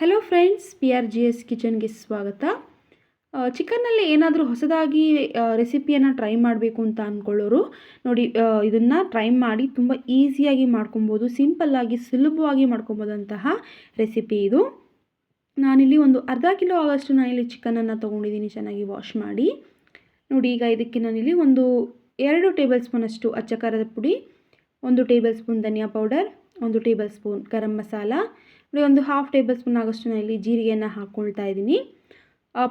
Hello friends P R G S ಕಿಚನ್ಗೆ ಸ್ವಾಗತ. ಚಿಕನ್ನಲ್ಲಿ ಏನಾದರೂ ಹೊಸದಾಗಿ ರೆಸಿಪಿಯನ್ನು ಟ್ರೈ ಮಾಡಬೇಕು ಅಂತ ಅಂದ್ಕೊಳ್ಳೋರು ನೋಡಿ ಇದನ್ನು ಟ್ರೈ ಮಾಡಿ ತುಂಬ ಈಸಿಯಾಗಿ ಮಾಡ್ಕೊಬೋದು ಸಿಂಪಲ್ಲಾಗಿ ಸುಲಭವಾಗಿ ಮಾಡ್ಕೊಬೋದಂತಹ ರೆಸಿಪಿ ಇದು. ನಾನಿಲ್ಲಿ ಒಂದು ಅರ್ಧ ಕಿಲೋ ಆಗೋಷ್ಟು ನಾನಿಲ್ಲಿ ಚಿಕನನ್ನು ತೊಗೊಂಡಿದ್ದೀನಿ, ಚೆನ್ನಾಗಿ ವಾಶ್ ಮಾಡಿ. ನೋಡಿ, ಈಗ ಇದಕ್ಕೆ ನಾನಿಲ್ಲಿ ಒಂದು ಎರಡು ಟೇಬಲ್ ಸ್ಪೂನಷ್ಟು ಅಚ್ಚ ಖಾರದ ಪುಡಿ, ಒಂದು ಟೇಬಲ್ ಸ್ಪೂನ್ ಧನಿಯಾ ಪೌಡರ್ ಒಂದು ಟೇಬಲ್ ಸ್ಪೂನ್ ಗರಂ ಮಸಾಲ ನೋಡಿ, ಒಂದು ಹಾಫ್ ಟೇಬಲ್ ಸ್ಪೂನ್ ಆಗೋಷ್ಟು ನಾನು ಇಲ್ಲಿ ಜೀರಿಗೆಯನ್ನು ಹಾಕ್ಕೊಳ್ತಾ ಇದ್ದೀನಿ.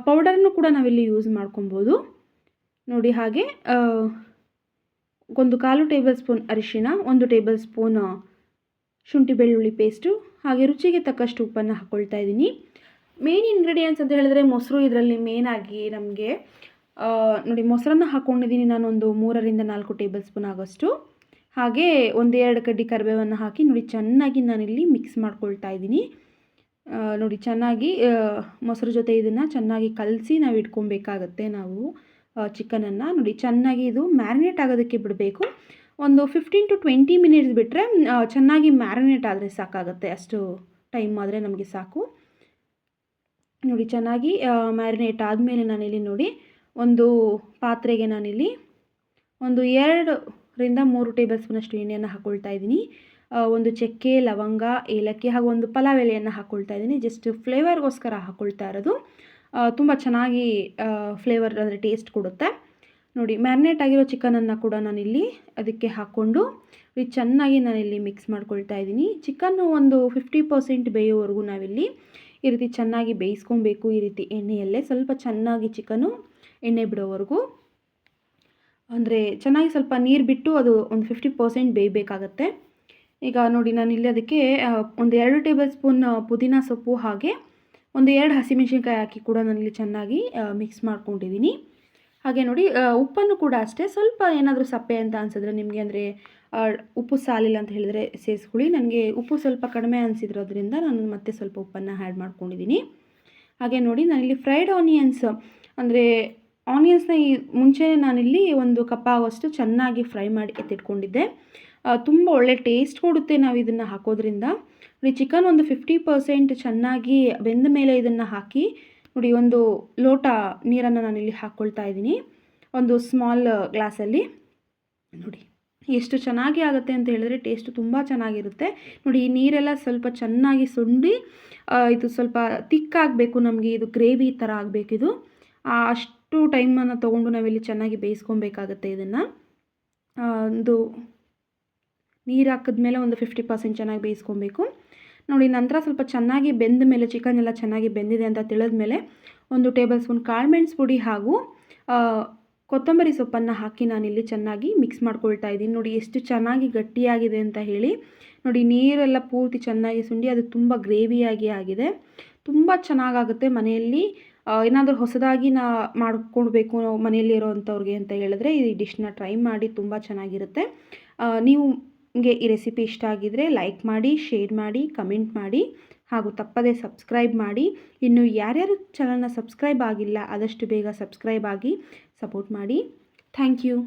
ಪೌಡರ್ನು ಕೂಡ ನಾವಿಲ್ಲಿ ಯೂಸ್ ಮಾಡ್ಕೊಬೋದು ನೋಡಿ, ಹಾಗೆ ಒಂದು ಕಾಲು ಟೇಬಲ್ ಸ್ಪೂನ್ ಅರಿಶಿಣ, ಒಂದು ಟೇಬಲ್ ಸ್ಪೂನ್ ಶುಂಠಿ ಬೆಳ್ಳುಳ್ಳಿ ಪೇಸ್ಟು ಹಾಗೆ ರುಚಿಗೆ ತಕ್ಕಷ್ಟು ಉಪ್ಪನ್ನು ಹಾಕ್ಕೊಳ್ತಾ ಇದ್ದೀನಿ. ಮೇನ್ ಇಂಗ್ರೀಡಿಯೆಂಟ್ಸ್ ಅಂತ ಹೇಳಿದ್ರೆ ಮೊಸರು ಇದರಲ್ಲಿ ಮೇನಾಗಿ ನಮಗೆ ನೋಡಿ, ಮೊಸರನ್ನು ಹಾಕ್ಕೊಂಡಿದ್ದೀನಿ ನಾನೊಂದು ಮೂರರಿಂದ ನಾಲ್ಕು ಟೇಬಲ್ ಸ್ಪೂನ್ ಆಗೋಷ್ಟು. ಹಾಗೆ ಒಂದೆರಡು ಕಡ್ಡಿ ಕರಿಬೇವನ್ನು ಹಾಕಿ ನೋಡಿ ಚೆನ್ನಾಗಿ ನಾನಿಲ್ಲಿ ಮಿಕ್ಸ್ ಮಾಡ್ಕೊಳ್ತಾ ಇದ್ದೀನಿ. ನೋಡಿ ಚೆನ್ನಾಗಿ ಮೊಸರು ಜೊತೆ ಇದನ್ನು ಚೆನ್ನಾಗಿ ಕಲಸಿ ನಾವು ಇಟ್ಕೊಬೇಕಾಗತ್ತೆ ನಾವು ಚಿಕನನ್ನು. ನೋಡಿ ಚೆನ್ನಾಗಿ ಇದು ಮ್ಯಾರಿನೇಟ್ ಆಗೋದಕ್ಕೆ ಬಿಡಬೇಕು. ಒಂದು ಫಿಫ್ಟೀನ್ ಟು ಟ್ವೆಂಟಿ ಮಿನಿಟ್ಸ್ ಬಿಟ್ಟರೆ ಚೆನ್ನಾಗಿ ಮ್ಯಾರಿನೇಟ್ ಆದರೆ ಸಾಕಾಗುತ್ತೆ. ಅಷ್ಟು ಟೈಮ್ ಆದರೆ ನಮಗೆ ಸಾಕು. ನೋಡಿ ಚೆನ್ನಾಗಿ ಮ್ಯಾರಿನೇಟ್ ಆದಮೇಲೆ ನಾನಿಲ್ಲಿ ನೋಡಿ ಒಂದು ಪಾತ್ರೆಗೆ ನಾನಿಲ್ಲಿ ಒಂದು ಎರಡು ರಿಂದ ಮೂರು ಟೇಬಲ್ ಸ್ಪೂನಷ್ಟು ಎಣ್ಣೆಯನ್ನು ಹಾಕ್ಕೊಳ್ತಾ ಇದ್ದೀನಿ. ಒಂದು ಚಕ್ಕೆ, ಲವಂಗ, ಏಲಕ್ಕಿ ಹಾಗೂ ಒಂದು ಪಲಾವ್ ಎಲೆಯನ್ನು ಹಾಕ್ಕೊಳ್ತಾ ಇದ್ದೀನಿ. ಜಸ್ಟ್ ಫ್ಲೇವರ್ಗೋಸ್ಕರ ಹಾಕ್ಕೊಳ್ತಾ ಇರೋದು. ತುಂಬ ಚೆನ್ನಾಗಿ ಫ್ಲೇವರ್ ಅಂದರೆ ಟೇಸ್ಟ್ ಕೊಡುತ್ತೆ. ನೋಡಿ ಮ್ಯಾರಿನೇಟ್ ಆಗಿರೋ ಚಿಕನನ್ನು ಕೂಡ ನಾನಿಲ್ಲಿ ಅದಕ್ಕೆ ಹಾಕ್ಕೊಂಡು ಚೆನ್ನಾಗಿ ನಾನಿಲ್ಲಿ ಮಿಕ್ಸ್ ಮಾಡ್ಕೊಳ್ತಾ ಇದ್ದೀನಿ. ಚಿಕನ್ನು ಒಂದು ಫಿಫ್ಟಿ ಪರ್ಸೆಂಟ್ ಬೇಯೋವರೆಗೂ ನಾವಿಲ್ಲಿ ಈ ರೀತಿ ಚೆನ್ನಾಗಿ ಬೇಯಿಸ್ಕೊಬೇಕು ಈ ರೀತಿ ಎಣ್ಣೆಯಲ್ಲೇ. ಸ್ವಲ್ಪ ಚೆನ್ನಾಗಿ ಚಿಕನು ಎಣ್ಣೆ ಬಿಡೋವರೆಗೂ. ಅಂದರೆ ಚೆನ್ನಾಗಿ ಸ್ವಲ್ಪ ನೀರು ಬಿಟ್ಟು ಅದು ಒಂದು ಫಿಫ್ಟಿ ಪರ್ಸೆಂಟ್ ಬೇಯಬೇಕಾಗತ್ತೆ. ಈಗ ನೋಡಿ, ನಾನು ಇಲ್ಲಿ ಅದಕ್ಕೆ ಒಂದು ಎರಡು ಟೇಬಲ್ ಸ್ಪೂನ್ ಪುದೀನ ಸೊಪ್ಪು ಹಾಗೆ ಒಂದು ಎರಡು ಹಸಿಮೆಣಸಿನ್ಕಾಯಿ ಹಾಕಿ ಕೂಡ ನಾನಿಲ್ಲಿ ಚೆನ್ನಾಗಿ ಮಿಕ್ಸ್ ಮಾಡ್ಕೊಂಡಿದ್ದೀನಿ ಹಾಗೆ ನೋಡಿ ಉಪ್ಪನ್ನು ಕೂಡ ಅಷ್ಟೇ, ಸ್ವಲ್ಪ ಏನಾದರೂ ಸಪ್ಪೆ ಅಂತ ಅನಿಸಿದ್ರೆ ನಿಮಗೆ ಅಂದರೆ ಉಪ್ಪು ಸಾಲಿಲ್ಲ ಅಂತ ಹೇಳಿದರೆ ಸೇರಿಸ್ಕೊಳ್ಳಿ. ನನಗೆ ಉಪ್ಪು ಸ್ವಲ್ಪ ಕಡಿಮೆ ಅನಿಸಿದ್ರೋದ್ರಿಂದ ನಾನು ಮತ್ತೆ ಸ್ವಲ್ಪ ಉಪ್ಪನ್ನು ಆ್ಯಡ್ ಮಾಡ್ಕೊಂಡಿದ್ದೀನಿ ಹಾಗೆ ನೋಡಿ ನಾನಿಲ್ಲಿ ಫ್ರೈಡ್ ಆನಿಯನ್ಸ್ ಅಂದರೆ ಆನಿಯನ್ಸ್ನ ಈ ಮುಂಚೆ ನಾನಿಲ್ಲಿ ಒಂದು ಕಪ್ ಆಗೋಷ್ಟು ಚೆನ್ನಾಗಿ ಫ್ರೈ ಮಾಡಿ ಎತ್ತಿಟ್ಕೊಂಡಿದ್ದೆ. ತುಂಬ ಒಳ್ಳೆ ಟೇಸ್ಟ್ ಕೊಡುತ್ತೆ ನಾವು ಇದನ್ನು ಹಾಕೋದ್ರಿಂದ. ನೋಡಿ, ಚಿಕನ್ ಒಂದು ಫಿಫ್ಟಿ ಪರ್ಸೆಂಟ್ ಚೆನ್ನಾಗಿ ಬೆಂದ ಮೇಲೆ ಇದನ್ನು ಹಾಕಿ, ನೋಡಿ, ಒಂದು ಲೋಟ ನೀರನ್ನು ನಾನಿಲ್ಲಿ ಹಾಕ್ಕೊಳ್ತಾ ಇದ್ದೀನಿ. ಒಂದು ಸ್ಮಾಲ್ ಗ್ಲಾಸಲ್ಲಿ. ನೋಡಿ, ಎಷ್ಟು ಚೆನ್ನಾಗಿ ಆಗುತ್ತೆ ಅಂತ ಹೇಳಿದ್ರೆ ಟೇಸ್ಟ್ ತುಂಬ ಚೆನ್ನಾಗಿರುತ್ತೆ. ನೋಡಿ, ಈ ನೀರೆಲ್ಲ ಸ್ವಲ್ಪ ಚೆನ್ನಾಗಿ ಸುಂಡಿ ಇದು ಸ್ವಲ್ಪ ತಿಕ್ಕಾಗಬೇಕು ನಮಗೆ, ಇದು ಗ್ರೇವಿ ಥರ ಆಗಬೇಕಿದು. ಅಷ್ಟು ಟೈಮನ್ನು ತೊಗೊಂಡು ನಾವಿಲ್ಲಿ ಚೆನ್ನಾಗಿ ಬೇಯಿಸ್ಕೊಬೇಕಾಗತ್ತೆ ಇದನ್ನು. ಒಂದು ನೀರು ಹಾಕಿದ್ಮೇಲೆ ಒಂದು ಫಿಫ್ಟಿ ಪರ್ಸೆಂಟ್ ಚೆನ್ನಾಗಿ ಬೇಯಿಸ್ಕೊಬೇಕು. ನೋಡಿ, ನಂತರ ಸ್ವಲ್ಪ ಚೆನ್ನಾಗಿ ಬೆಂದ ಮೇಲೆ ಚಿಕನ್ ಎಲ್ಲ ಚೆನ್ನಾಗಿ ಬೆಂದಿದೆ ಅಂತ ತಿಳಿದ ಮೇಲೆ ಒಂದು ಟೇಬಲ್ ಸ್ಪೂನ್ ಕಾಳುಮೆಣ್ಸು ಪುಡಿ ಹಾಗೂ ಕೊತ್ತಂಬರಿ ಸೊಪ್ಪನ್ನು ಹಾಕಿ ನಾನಿಲ್ಲಿ ಚೆನ್ನಾಗಿ ಮಿಕ್ಸ್ ಮಾಡ್ಕೊಳ್ತಾ ಇದ್ದೀನಿ. ನೋಡಿ, ಎಷ್ಟು ಚೆನ್ನಾಗಿ ಗಟ್ಟಿಯಾಗಿದೆ ಅಂತ ಹೇಳಿ. ನೋಡಿ, ನೀರೆಲ್ಲ ಪೂರ್ತಿ ಚೆನ್ನಾಗಿ ಸುಂಡಿ, ಅದು ತುಂಬ ಗ್ರೇವಿಯಾಗಿ ಆಗಿದೆ. ತುಂಬ ಚೆನ್ನಾಗಾಗುತ್ತೆ ಮನೆಯಲ್ಲಿ. ಏನಾದರೂ ಹೊಸದಾಗಿ ನಾ ಮಾಡ್ಕೊಳ್ಬೇಕು ಮನೆಯಲ್ಲಿ ಇರೋವಂಥವ್ರಿಗೆ ಅಂತ ಹೇಳಿದ್ರೆ ಈ ಡಿಶ್ನ ಟ್ರೈ ಮಾಡಿ ತುಂಬ ಚೆನ್ನಾಗಿರುತ್ತೆ. ನೀವು ನಿಮಗೆ ಈ ರೆಸಿಪಿ ಇಷ್ಟ ಆಗಿದರೆ ಲೈಕ್ ಮಾಡಿ, ಶೇರ್ ಮಾಡಿ, ಕಮೆಂಟ್ ಮಾಡಿ ಹಾಗೂ ತಪ್ಪದೇ ಸಬ್ಸ್ಕ್ರೈಬ್ ಮಾಡಿ. ಇನ್ನು ಯಾರ್ಯಾರು ಚಾನಲ್ನ ಸಬ್ಸ್ಕ್ರೈಬ್ ಆಗಿಲ್ಲ, ಆದಷ್ಟು ಬೇಗ ಸಬ್ಸ್ಕ್ರೈಬ್ ಆಗಿ ಸಪೋರ್ಟ್ ಮಾಡಿ. Thank you.